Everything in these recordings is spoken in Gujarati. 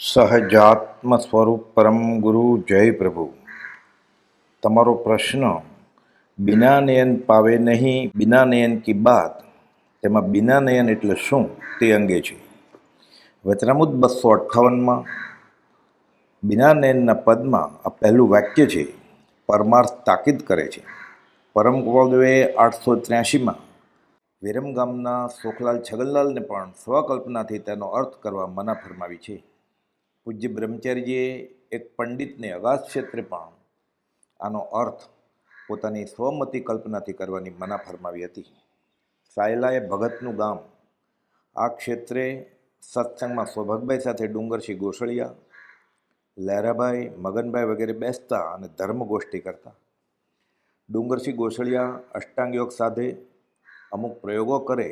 સહજાત્મ સ્વરૂપ પરમ ગુરુ જય પ્રભુ. તમારો પ્રશ્ન બિના નયન પાવે નહીં, બિના નયન કી બાત? તેમાં બિના નયન એટલે શું તે અંગે છે. વચનામુદ બસો અઠ્ઠાવનમાં બિના નયનના પદમાં આ પહેલું વાક્ય છે, પરમાર્થ તાકીદ કરે છે. પરમ ગોપાલદેવે આઠસો ત્ર્યાસીમાં વિરમગામના સોખલાલ છગનલાલને પણ સ્વકલ્પનાથી તેનો અર્થ કરવા મના ફરમાવી છે. પૂજ્ય બ્રહ્મચાર્યજીએ એક પંડિતને અગાસ ક્ષેત્રે પણ આનો અર્થ પોતાની સ્વમતી કલ્પનાથી કરવાની મના ફરમાવી હતી. સાયલાએ ભગતનું ગામ આ ક્ષેત્રે સત્સંગમાં સૌભાગભાઈ સાથે ડુંગરસિંહ ગોસળિયા, લહેરાભાઈ, મગનભાઈ વગેરે બેસતા અને ધર્મગોષ્ઠી કરતા. ડુંગરસિંહ ગોસળિયા અષ્ટાંગ યોગ સાધે અમુક પ્રયોગો કરે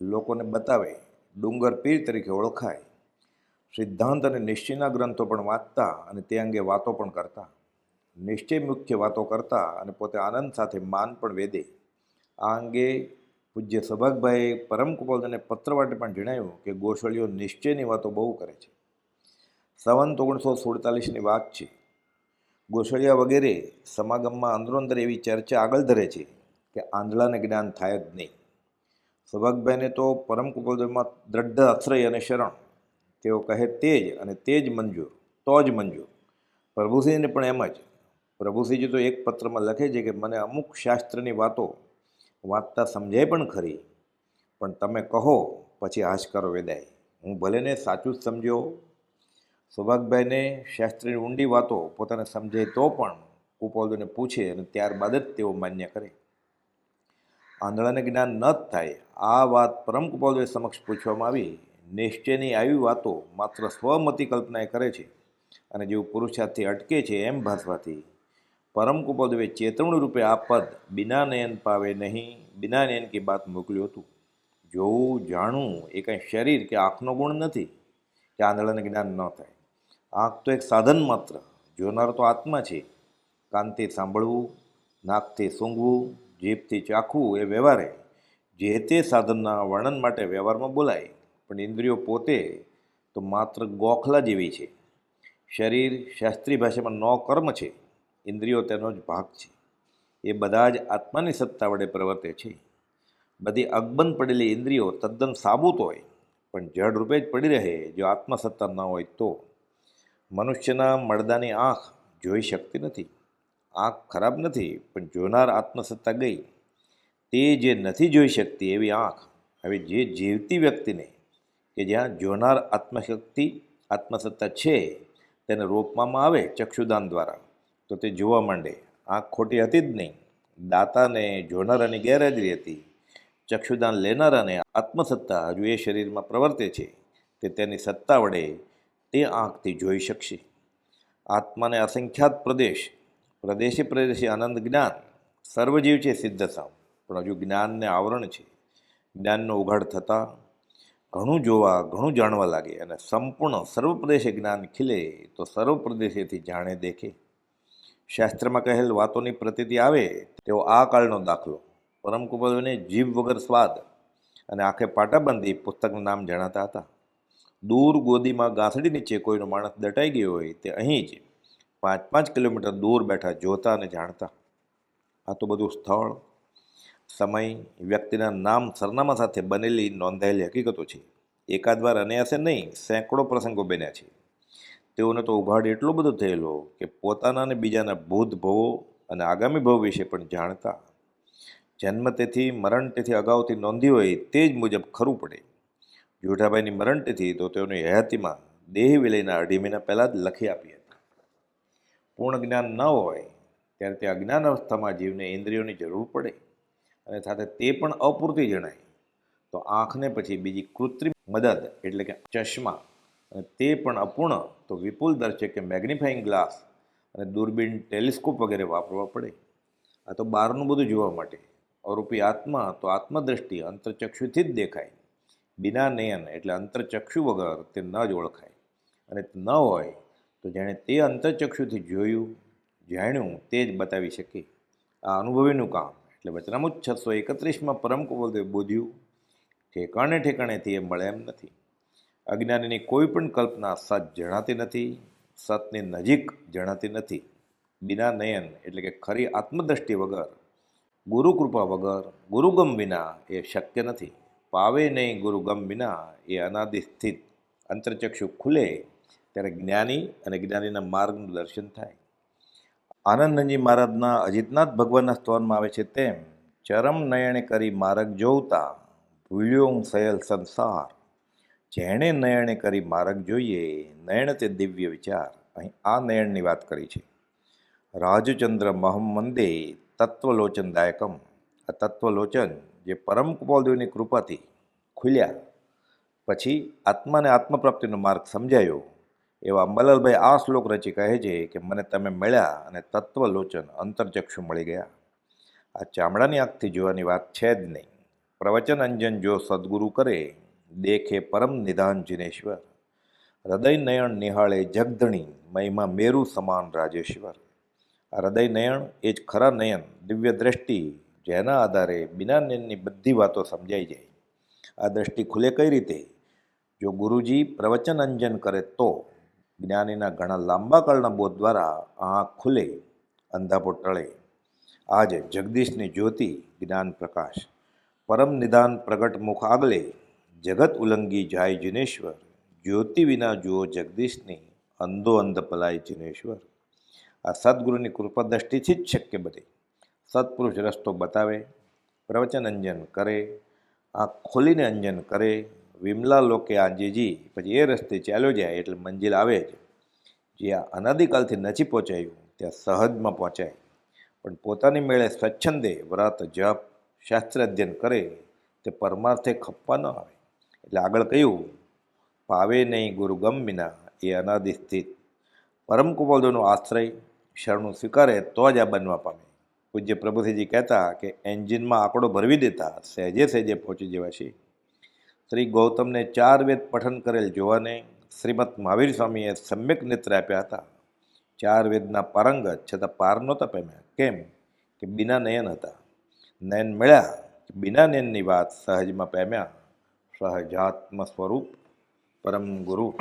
લોકોને બતાવે ડુંગર પીર તરીકે ઓળખાય. સિદ્ધાંત અને નિશ્ચયના ગ્રંથો પણ વાંચતા અને તે અંગે વાતો પણ કરતા. નિશ્ચય મુખ્ય વાતો કરતા અને પોતે આનંદ સાથે માન પણ વેદે આ અંગે પૂજ્ય સભાગભાઈએ પરમ કુપોલને પત્ર માટે પણ જણાવ્યું કે ગોસળીઓ નિશ્ચયની વાતો બહુ કરે છે. સંવંત ઓગણીસો સુડતાલીસની વાત છે. ગોસળિયા વગેરે સમાગમમાં અંદરોઅંદર એવી ચર્ચા આગળ ધરે છે કે આંધળાને જ્ઞાન થાય જ નહીં. સભાગભાઈને તો પરમ કુપોલમાં દ્રઢ આશ્રય અને શરણ તેઓ કહે તે જ અને તે જ મંજૂર, તો જ મંજૂર. પ્રભુસિંહને પણ એમ જ. પ્રભુસિંહજી તો એક પત્રમાં લખે છે કે મને અમુક શાસ્ત્રની વાતો વાંચતા સમજાય પણ ખરી. પણ તમે કહો, પછી હાશ કરો વેદાય. હું ભલેને સાચું જ સમજ્યો. સૌભાગભાઈને શાસ્ત્રીની ઊંડી વાતો પોતાને સમજાય તો પણ કુપોલને પૂછે અને ત્યારબાદ જ તેઓ માન્ય કરે. આંધળાને જ્ઞાન ન થાય. આ વાત પરમ કુપોલદેવ સમક્ષ પૂછવામાં આવી. નિશ્ચયની આવી વાતો માત્ર સ્વમતી કલ્પનાએ કરે છે અને જેવું પુરુષાર્થથી અટકે છે એમ ભાસવાથી. પરમ કુપોલદેવે ચેતવણી રૂપે આ પદ બિના નયન પાવે નહીં, બિના નયન કી બાત મોકલ્યું હતું. જોવું, જાણવું એ કંઈ શરીર કે આંખનો ગુણ નથી, કે આંધળાને જ્ઞાન ન થાય. આંખ તો એક સાધન માત્ર, જોનાર તો આત્મા છે. કાનથી સાંભળવું, નાકથી સૂંઘવું, જીભથી ચાખવું એ વ્યવહારે જે તે સાધનના વર્ણન માટે વ્યવહારમાં બોલાય પણ ઇન્દ્રિયો પોતે તો માત્ર ગોખલા જેવી છે. શરીર શાસ્ત્રીય ભાષામાં નો કર્મ છે, ઇન્દ્રિયો તેનો જ ભાગ છે. એ બધા જ આત્માની સત્તા વડે પ્રવર્તે છે. બધી અકબંધ પડેલી ઇન્દ્રિયો તદ્દન સાબુત હોય, પણ જડ રૂપે જ પડી રહે જો આત્મસત્તા ન હોય તો. મનુષ્યના મળદાની આંખ જોઈ શકતી નથી, આંખ ખરાબ નથી, પણ જોનાર આત્મસત્તા ગઈ. તે જે નથી જોઈ શકતી એવી આંખ, હવે જે જીવતી વ્યક્તિને કે જ્યાં જોનાર આત્મશક્તિ, આત્મસત્તા છે, તેને રોપવામાં આવે ચક્ષુદાન દ્વારા. તો તે જોવા માંડે. આંખ ખોટી હતી જ નહીં. દાતાને, જોનારાની ગેરહાજરી હતી. ચક્ષુદાન લેનારાને આત્મસત્તા હજુ એ શરીરમાં પ્રવર્તે છે. તે તેની સત્તા વડે તે આંખથી જોઈ શકશે. આત્માને અસંખ્યાત પ્રદેશ. પ્રદેશી પ્રદેશી આનંદ જ્ઞાન. સર્વજીવ છે સિદ્ધ સામ પણ હજુ જ્ઞાનને આવરણ છે. જ્ઞાનનો ઉઘાડ થતાં ઘણું જોવા, ઘણું જાણવા લાગે અને સંપૂર્ણ સર્વપ્રદેશે જ્ઞાન ખીલે તો સર્વપ્રદેશેથી જાણે દેખે. શાસ્ત્રમાં કહેલ વાતોની પ્રતિતિ આવે તેવો આ કાળનો દાખલો. પરમ કુપદને જીભ વગર સ્વાદ અને આંખે પાટા બાંધી પુસ્તકનું નામ જણાતા હતા. દૂર ગોદીમાં ગાંસડી નીચે કોઈનો માણસ દટાઈ ગયો હોય તે અહીં જ પાંચ પાંચ કિલોમીટર દૂર બેઠા જોતા અને જાણતા. આ તો બધું સ્થળ સમય વ્યક્તિના નામ સરનામા સાથે બનેલી નોંધાયેલી હકીકતો છે. એકાદ વાર નહીં, સેંકડો પ્રસંગો બન્યા છે. તેઓને તો ઉઘાડ એટલો બધો થયેલો કે પોતાના અને બીજાના ભૂત ભવો અને આગામી ભવ વિશે પણ જાણતા. જન્મ તેથી, મરણ તેથી અગાઉથી નોંધી હોય તે જ મુજબ ખરું પડે. જોઠાભાઈની મરણ તેથી તો તેઓની હયાતીમાં દેહ વિલયના અઢી મહિના પહેલાં જ લખી આપી હતી. પૂર્ણ જ્ઞાન ન હોય, ત્યારે તે અજ્ઞાન અવસ્થામાં જીવને ઇન્દ્રિયોની જરૂર પડે. અને સાથે તે પણ અપૂરતી જણાય. તો આંખને પછી બીજી કૃત્રિમ મદદ એટલે કે ચશ્મા અને તે પણ અપૂર્ણ. તો વિપુલ દર્શે કે મેગ્નિફાઈંગ ગ્લાસ અને દૂરબીન ટેલિસ્કોપ વગેરે વાપરવા પડે. આ તો બહારનું બધું જોવા માટે. અરૂપી આત્મા તો આત્મદ્રષ્ટિ અંતરચક્ષુથી જ દેખાય. બિના નયન એટલે અંતરચક્ષુ વગર તે ન જ ઓળખાય. અને ન હોય તો જેણે તે અંતરચક્ષુથી જોયું, જાણ્યું તે જ બતાવી શકે. આ અનુભવીનું કામ. એટલે વચનામુજ છસો એકત્રીસમાં પરમ કુબલદેવ બોધ્યું, ઠેકાણે ઠેકાણેથી એ મળે એમ નથી. અજ્ઞાનીની કોઈ પણ કલ્પના સત જણાતી નથી, સતની નજીક જણાતી નથી. બિના નયન એટલે કે ખરી આત્મદ્રષ્ટિ વગર ગુરુકૃપા વગર, ગુરુગમ વિના એ શક્ય નથી. પાવે નહીં ગુરુગમ વિના એ અનાદિ સ્થિત. અંતરચક્ષુ ખુલે ત્યારે જ્ઞાની અને જ્ઞાનીના માર્ગનું દર્શન થાય. આનંદનજી મહારાજના અજિતનાથ ભગવાનના સ્તવનમાં આવે છે તેમ, ચરમ નયણે કરી માર્ગ જોવતા ભૂલ્યો હું સયલ સંસાર. જેણે નયણે કરી માર્ગ જોઈએ, નયણ તે દિવ્ય વિચાર. અહીં આ નયણની વાત કરી છે. રાજચંદ્ર મહમ્મંદે તત્વલોચનદાયકમ. આ તત્વલોચન જે પરમ કુપાલદેવની કૃપાથી ખુલ્યા, પછી આત્માને આત્મપ્રાપ્તિનો માર્ગ સમજાયો એવા મલલભાઈ આ શ્લોક રચી કહે છે કે મને તમે મળ્યા અને તત્વલોચન, અંતરચક્ષુ મળી ગયા. આ ચામડાની આંખથી જોવાની વાત છે જ નહીં. પ્રવચન અંજન જો સદગુરુ કરે, દેખે પરમ નિધાન જિનેશ્વર. હૃદય નયન નિહાળે જગધણી, મહિમા મેરુ સમાન રાજેશ્વર. આ હૃદય નયન એ જ ખરા નયન, દિવ્ય દ્રષ્ટિ, જેના આધારે બિના નયનની બધી વાતો સમજાઈ જાય. આ દ્રષ્ટિ ખુલે કઈ રીતે? જો ગુરુજી પ્રવચન અંજન કરે તો જ્ઞાનીના ઘણા લાંબા કાળના બોધ દ્વારા આંખ ખુલે અંધાપો ટળે. આજે જગદીશની જ્યોતિ જ્ઞાન પ્રકાશ, પરમ નિદાન પ્રગટ મુખ આગલે, જગત ઉલ્લંઘી જાય જિનેશ્વર, જ્યોતિ વિના જુઓ જગદીશની, અંધો અંધ પલાય જિનેશ્વર. આ સદગુરુની કૃપા દ્રષ્ટિથી જ શક્ય બને. સત્પુરુષ રસ્તો બતાવે, પ્રવચન અંજન કરે, આંખ ખોલીને અંજન કરે વિમલા લોકે આંજીજી પછી એ રસ્તે ચાલ્યો જાય એટલે મંજિલ આવે જ. જે આ અનાદિકાલથી નથી પહોંચાયું, ત્યાં સહજમાં પહોંચાય. પણ પોતાની મેળે સ્વચ્છંદે વ્રત, જપ શાસ્ત્ર અધ્યયન કરે, તે પરમાર્થે ખપવા ન આવે. એટલે આગળ કહ્યું, પાવે નહીં ગુરુગમ વિના એ અનાદિ સ્થિત. પરમ કુમારનો આશ્રય શરણું સ્વીકારે તો જ આ બનવા પામે. પૂજ્ય પ્રભુસિંહજી કહેતા કે એન્જિનમાં આંકડો ભરવી દેતા સહેજે સહેજે પહોંચી જવા છે શ્રી ગૌતમને ચાર વેદ પઠન કરેલ જોવાને શ્રીમદ મહાવીર સ્વામીએ સમ્યક નેત્ર આપ્યા હતા. ચાર વેદના પારંગત છતાં પાર નહોતા પામ્યા. કેમ? કે બિના નયન હતા. નયન મળ્યા કે બિના નયનની વાત સહજમાં પામ્યા. સહજાત્મ સ્વરૂપ પરમ ગુરુ